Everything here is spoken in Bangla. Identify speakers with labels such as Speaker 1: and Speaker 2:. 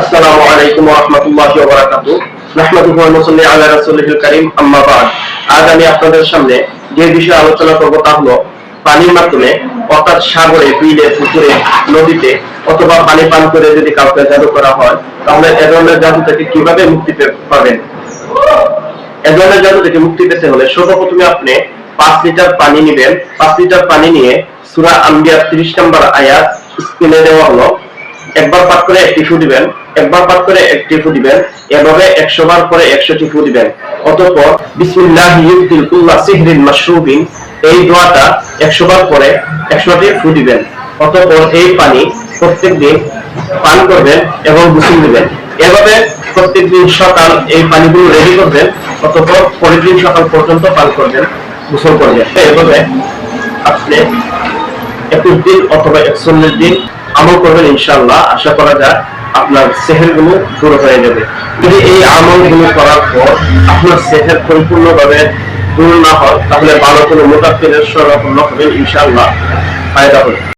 Speaker 1: আসসালামু আলাইকুম ওয়া রাহমাতুল্লাহি ওয়া বারাকাতুহু নাহমাদুহু ওয়া নুসাল্লি আলা রাসূলিহিল কারীম, আম্মা বা'দ। আজ আমি আপনাদের সামনে যে বিষয়ে আলোচনা করব তা হলো পানির মাধ্যমে, অর্থাৎ সাগরে, বিলে, পুকুরে, নদীতে অথবা পানি পান করে যদি কাউকে জাদু করা হয়, তাহলে এ ধরনের জাদু থেকে কীভাবে মুক্তি পাবেন? এ ধরনের জাদু থেকে মুক্তি পেতে হলে সর্বপ্রথমে আপনি পাঁচ লিটার পানি নেবেন। পাঁচ লিটার পানি নিয়ে সুরা আম্বিয়া ত্রিশ নম্বর আয়াত স্ক্রিনে দেওয়া হলো। একবার পাঠ করে একটি ফু দিবেন, একবার পাঠ করে একটি ফু দিবেন, এভাবে একশো বার করে একশোটি ফু দিবেন। অতঃপর, বিসমিল্লাহ সিহরিন মাশরুবিন, এই দোয়াটা একশো বার করে একশোটি ফু দিবেন। অতঃপর এই পানি প্রত্যেকদিন পান করবেন এবং গোসল দিবেন এভাবে প্রত্যেকদিন সকাল এই পানিগুলো রেডি করবেন, অতঃপর পরের দিন সকাল পর্যন্ত পান করবেন, গোসল করবেন। এভাবে আপনি একুশ দিন অথবা একচল্লিশ দিন আমল করবেন ইনশাল্লাহ আশা করা যায় আপনার সেহেরগুলো দূর হয়ে যাবে। যদি এই আমলগুলো করার পর আপনার সেহের পরিপূর্ণভাবে দূর না হয়, তাহলে ভালো কোনো মোটাফিলের সরকম হবেন ইনশাল্লাহ ফায়দা হবে।